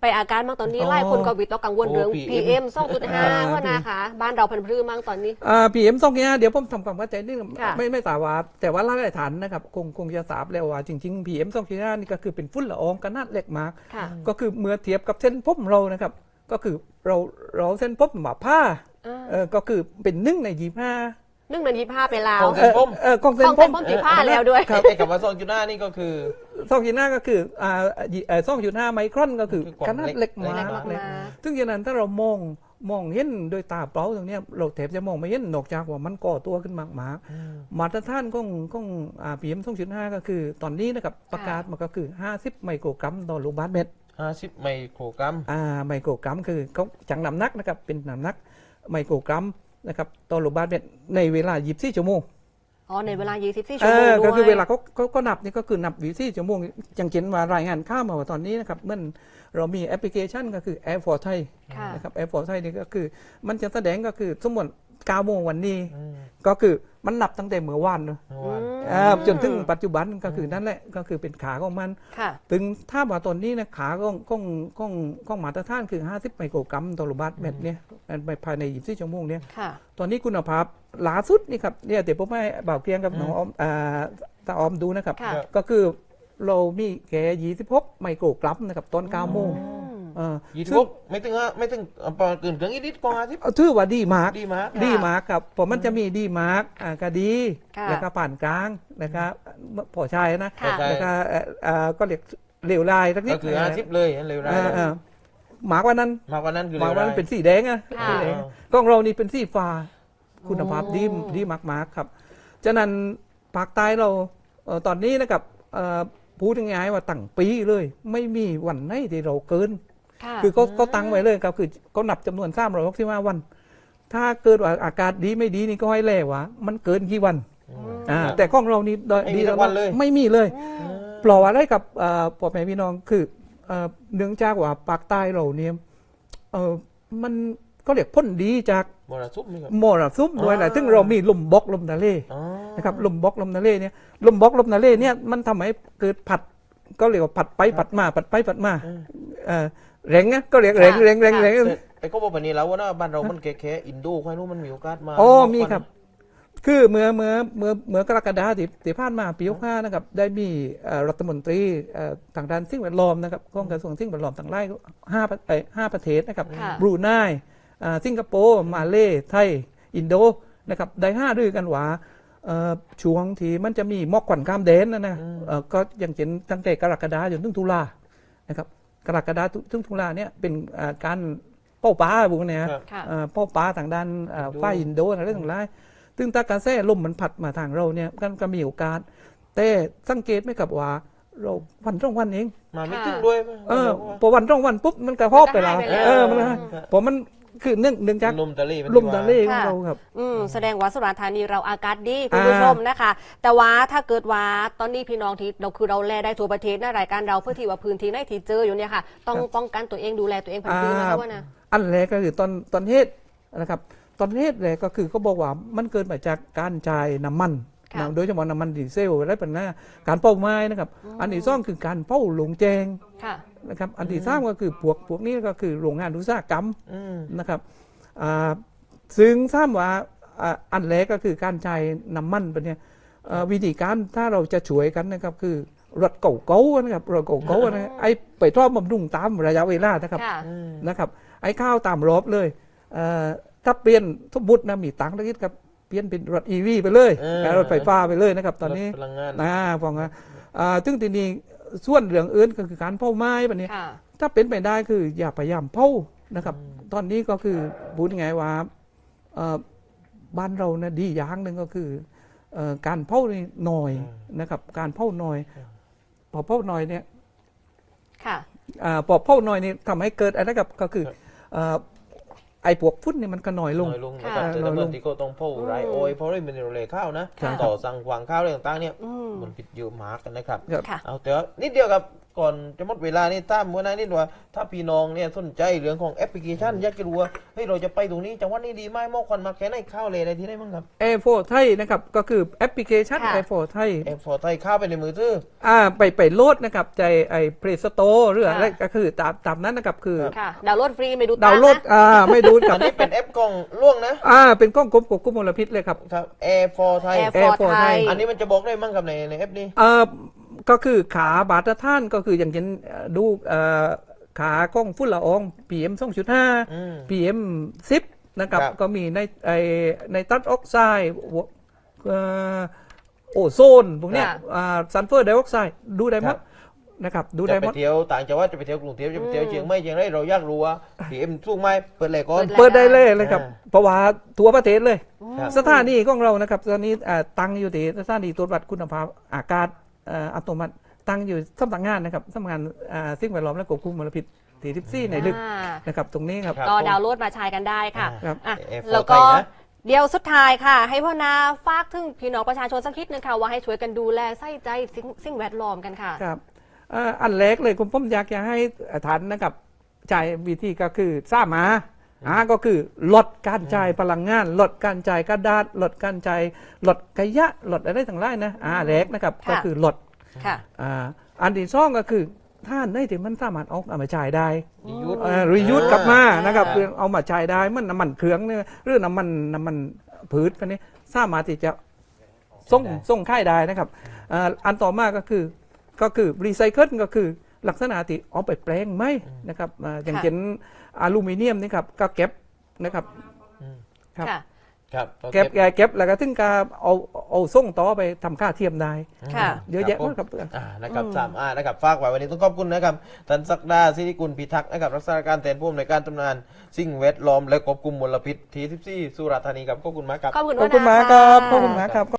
ไปอาการมั่งตอนนี้อ๋อไล่คนก็วิตกกังวลเรื่องโอ้ PM PM อ่า2.5ว่านะคะ บ้านเราพันพรือมั่งตอนนี้อ่าพีเอ็มสองเนี่ยเดี๋ยวผมทำความเข้าใจนิดนึงค่ะไม่ไม่สาวาแต่ว่าล่าได้ฐานนะครับคงคงจะทราบแล้วว่าจริงๆพีเอ็มสองจุดห้านี่ก็คือเป็นฝุ่นละอองขนาดเล็กมากค่ะก็คือเมื่อเทียบกับเส้นผมเรานะครับ ก็คือเราเราเส้นผมแบบผ้าอ่าเออก็คือเป็นนึ่งในยี่ห้า นึ่งเดือนยี่ห้าไปแล้ว ของเออเออของเส้นของผเส้มนผมสีผ้าแล้วด้วยไอ้ไอ้คำว่าซองจุดหน้านี่ก็คือสองจุดห้าก็คืออ่าสองจุดห้าไมครอนก็คือคือความขนาดเล็กเล็กมากมากเลยมากซึ่งฉะนั้นถ้าเรามองมองเห็นโดยตาเปล่าตรงเนี้ยเราแทบจะมองไม่เห็นนอกจากว่ามันก่อตัวขึ้นมากมากๆมาตรฐานของของอ่าพีเอ็มสองจุดห้าก็คือ ตอนนี้นะครับประกาศมาก็คือ 50 ไมโครกรัมต่อลูกบาศก์เมตร50 ไมโครกรัมอ่าไมโครกรัมคือเขาจังน้ำหนักนะครับเป็นน้ำหนักไมโครกรัม นะครับต่อลูกบาศก์เมตรในเวลา 24 ชั่วโมงอ๋อในเวลา 24เอชั่วโมงอด้วยก็คือเวลาเขาเขาก็นับนี่ก็คือนับ24ชั่วโมงจังเขียนมารายงานข้ามมาว่าตอนนี้นะครับมันเรามีแอปพลิเคชันก็คือ Air for Thai ค่ะนะครับ Air for Thai นี่ก็คือ มันจะแสดงก็คือสมมติ9โมงวันนี้ ก็คือมันนับตั้งแต่เมื่อวานเนอะอืมอ่า จนถึงปัจจุบันก็คือนั่นแหละก็คือเป็นขาของมันค่ะถึงถ้าว่าตอนนี้นะขาของของของของมาตรฐานคือ 50 ไมโครกรัมต่อลูกบาศก์เมตรเนี่ยภายใน24ชั่วโมงเนี่ยค่ะตอนนี้คุณภาพล่าสุดนี่ครับเนี่ยเดี๋ยวผมให้บ่าวเกรียงกับน้องออมอ่าตาออมดูนะครับค่ะก็คือเรามีแค่26 ไมโครกรัมนะครับตอน9โมงอืม เออยี่สิบซึ่หงกไม่ถึงอะไม่ถึงอะประมาณเกินเกินอีกนิดกว่าที่เอาถือว่าดีมากดีมากค่ะดีมากครับผมมันจะมีดีมากอ่าก็ดีค่ะแล้วก็ผ่านกลางนะครับพอใช่นะค่ะ แล้วก็เอ่อเอ่อก็เรียกเหลวลายสักนิดก็คือ50เลยอันเร็วเอได้อเออหมากกว่านั้นมากกว่านั้นคือหมากเร็วกว่าได้นั้นเป็นสีแดงอะค่ะ สีแดงกล้องเรานี่เป็นสีฟ้าคุณภาพดีอ๋อดีมากๆครับฉะนั้นภาคใต้เราเอ่อตอนนี้นะครับเอ่อพูดง่ายๆว่าตั้งปีเลย ไม่มีวันไหนที่เราเกิน ค่ะคือเขาเขาตั้งไว้เลยครับคือเขานับจำนวนสามร้อยหกสิบห้าวัน ถ้าเกิดว่าอากาศดีไม่ดีนี่ก็ให้แล่ว่ามันเกินกี่วันอ่าแต่ของเรานี่โดยไม่มีดีสักวันเลยไม่มีเลยอืมปลออะไรกับเอ่อพ่อแม่พี่น้องคือเอ่อเนื่องจากว่าปากใต้เราเนี่ยเออมันก็เรียกพ้นดีจากมรสุมนี่ครับมรสุมด้วยแหละอ่าซึ่งเรามีลมบกลมทะเลอ๋อนะครับลมบกลมทะเลเนี่ยลมบกลมทะเลเนี่ยมันทำให้เกิดผัดก็เรียกว่าผัดไปผัดมาผัดไปผัดมา เออแรงนะก็เรียกแรงแรงแรงแรงแต่แต่ก็บอกแบบนี้แล้วว่านะบ้านเรา มันแค่แค่อินโดใครรู้มันมีโอกาสมาโอ้มีครับ คือเมื่อเมื่อเมื่อเมื่อกรกฎาที่ที่ผ่านมาปี65นะครับ ได้มีเอ่อรัฐมนตรีเอ่อทางด้านสิ่งแวดล้อมนะครับของกระทรวงสิ่งแวดล้อมต่างไล่ห้าประเอ่อห้าประเทศนะครับค่ะบรูไนอ่าสิงคโปร์มาเลไทย อินโดนะครับได้ห้ารือกันว่าเอ่อช่วงที่มันจะมีหมอกควันข้ามแดนนะนะเอ่อก็อย่างเช่นตั้งแต่กรกฎาจนถึงตุลานะครับ กรกฎาถึงตุลาเนี่ยเป็นอ่าการเป้าป้าพวกเนี้ยครับค่ะเอ่อเป้าป้าทางด้านเอ่ออินโดฝ้ายอินโดอะไรต่างๆซึ่งถ้ากระแสลมมันพัดมาทางเราเนี่ยก็ก็มีโอกาส แต่สังเกตไหมกับว่าเราวันต้องวันเอง มาไม่ค่ะถึงด้วยเออพอวันต้องวันปุ๊บมันกระพอบไปแล้วมันก็หายไปแล้วเออมันก็เพราะมัน คือเนื่องเนื่องจากลมทะเลมันลมทะเลของค่ะเราครับ อืมแสดงว่าสุราษฎร์ธานีเราอากาศดีคุณอ่าผู้ชมนะคะ แต่ว่าถ้าเกิดว่าตอนนี้พี่น้องที่เราคือเราแลได้ทั่วประเทศนะรายการเราเพื่อที่ว่าพื้นที่ไหนที่เจออยู่เนี่ยค่ะ ต้องป้องกันตัวเองดูแลตัวเองผ่านพื้นนะว่านะอันแรกก็คือตอนตอนเทศนะครับ ตอนเทศเลยก็คือเขาบอกว่ามันเกิดมาจากการจ่ายน้ำมันค่ะ นะโดยเฉพาะน้ำมันดีเซลอะไรเป็นหน้าการเป้าไม้นะครับ อันที่สองคือการเป้าหลงแจงค่ะนะครับอันที่สามก็คือพวกพวกนี้ก็คือโรงงานอุตสาหกรรมอืมนะครับอ่าซึ่งทราบว่าอ่าอันแรกก็คือการจ่ายน้ำมันเป็นเนี่ยเอ่อวิธีการถ้าเราจะช่วยกันนะครับคือรถเก่าๆนะครับรถเก่าๆนะไอ้ไปทอดบำรุงตามระยะเวลานะครับค่ะนะครับ ไอ้ข้าวตามรอบเลยเอ่อถ้าเปลี่ยนสมมตินะมีตังค์ตะกี้ครับ เปลี่ยนเป็นรถอีวีไปเลยเออเอ่อรถไฟฟ้าไปเลยนะครับ ตอนนี้พลังงานนะฟังนะอ่าซึ่งทีนี้ส่วนเรื่องอื่นก็คือการเผาไม้แบบนี้ค่ะถ้าเป็นไปได้คืออย่าพยายามเผานะครับ ตอนนี้ก็คือพูดยังไงว่าเอ่อบ้านเรานะดีอย่างหนึ่งก็คือเอ่อการเผานี่หน่อยนะครับ การเผาหน่อย พอเผาหน่อยเนี่ยค่ะอาพอเผาหน่อยนี่ทำให้เกิดอะไรกับก็คือเอ่อ ไอ้พวกฝุ่นนี่มันก็น้อยลงน้อยลงค่ะนะครับแต่น้อยลงตำนที่เขาต้องเผาไรโอยเพราะว่ามันเป็นโรเลข้าวนะครับต่อสั่งขวางข้าวอะไรต่างๆเนี่ยอืมมันผิดเยอะมากกันนะครับครับค่ะเอาแต่ว่านิดเดียวกับก่อนจะหมดเวลานี่ตั้มวันนั้นนี่ว่า ถ้าพี่น้องเนี่ยสนใจเรื่องของแอปพลิเคชันอยากจะรู้ว่าเฮ้ยเราจะไปตรงนี้จังหวัดนี้ดีไหมหมอกควันมาแค่ไหนข้าวเลยอะไรที่ได้มั้งครับ A4 ไทยนะครับก็คือแอปพลิเคชันค่ะ A4 ไทยแอปฟอร์ไทยข้าวไปในมือถือ อ่าไปไปโหลดนะครับใจไอ้เพลย์สโตร์หรืออะไรค่ะก็คือตามตามนั้นนะครับคือครับค่ะ ดาวน์โหลดฟรีไม่ดูดาวน์โหลดตังค์นะ อ่าไม่ดูกัอับนนี้เป็นแอปกล้องล่วงนะอ่าเป็นกล้องกลมควบคุมมลพิษเลยครับ ครับ Air for Thai Air Air for for Thai Thai อันนี้มันจะบอกได้มั้งครับในในแอปนี้ เอ่อ ก็คือขาบาดท่านก็คืออย่างเช่นเอ่อดูเอ่อขากล้องฝุ่นละออง PM 2.5อืม PM 10นะครับครับก็มีในไอในตัดออกไซด์วเอ่อโอโซนพวกเนี้ยค่ะอ่าซัลเฟอร์ไดออกไซด์ดูได้หมดนะครับดูจะได้หไปมดเที่ยวต่างจังหวัดจะไปเที่ยวกรุงเทพจะไปเที่ยวเชียงใหม่เชียงรายเราอยากรู้ว่า PM สูงไหมเปิดเลยก่อนเปิดได้เลยเลยครับอ่าเพราะว่าทั่วประเทศเลยครับสถานีของเรานะครับตอนนี้อ่าตั้งอยู่ที่สถานีตรวจวัดคุณภาพอากาศเอ่ออัตโนมัติตั้งอยู่สำนักงานนะครับสำนักงานอ่าสิ่งแวดล้อมและควบคุมมลพิษที่14ในลึกอ่านะครับตรงนี้ครับครับก็ดาวน์โหลดมาใช้กันได้ค่ะครับอะ Air for แล้วก็ Thai นะเดี๋ยวสุดท้ายค่ะ ให้พ่อนาฝากถึงพี่น้องประชาชนสักนิดนึงค่ะว่าให้ช่วยกันดูแลใส่ใจสิ่งสิ่งแวดล้อมกันค่ะครับเอ่ออันแรกเลยคุณผมอยากจะให้ทันนะครับจ่ายวิธีก็คือสร้างมา อ่าก็คือลดการจ่ายพลังงาน ลดการจ่ายกระดาษลดการจ่ายลดขยะลดอะไรทั้งหลายนะอ่าแรกนะครับค่ะก็คือลดค่ะอ่าอันที่สองก็คือท่านได้ที่มันสามารถเอาเอามาจ่ายได้รียูสเอ่อรียูสกลับมาอ่านนะครับคือเอามาจ่ายได้มันน้ำมันเครื่องเนี่ยหรือน้ำมันน้ำมันพืชพวกนี้สามารถที่จะส่งได้ส่งค่ายได้นะครับอ่าอันต่อมาก็คือก็คือรีไซเคิลก็คือ ลักษณะที่เอาไปแปลงไหมนะครับอ่าอย่างค่ะเช่นอลูมิเนียมนี่ครับก็เก็บนะครับครับ ค่ะ ครับเก็บเก็บแล้วก็ถึงการเอาเอาส่งต่อไปทำค่าเทียมได้ ค่ะ เยอะแยะผมมากครับ อ่านะครับสามอ่านะครับฝากไว้วันนี้ต้องขอบคุณนะครับท่านศักดาสิริกุลพิทักษ์นะครับรักษาการแทนผู้อำนวยการตำนาน สิ่งแวดล้อมและควบคุมมลพิษที14สุราษฎร์ธานีครับขอบคุณมากครับ ขอบคุณขอบคุณวนามากครับะขอบคุณมากครับ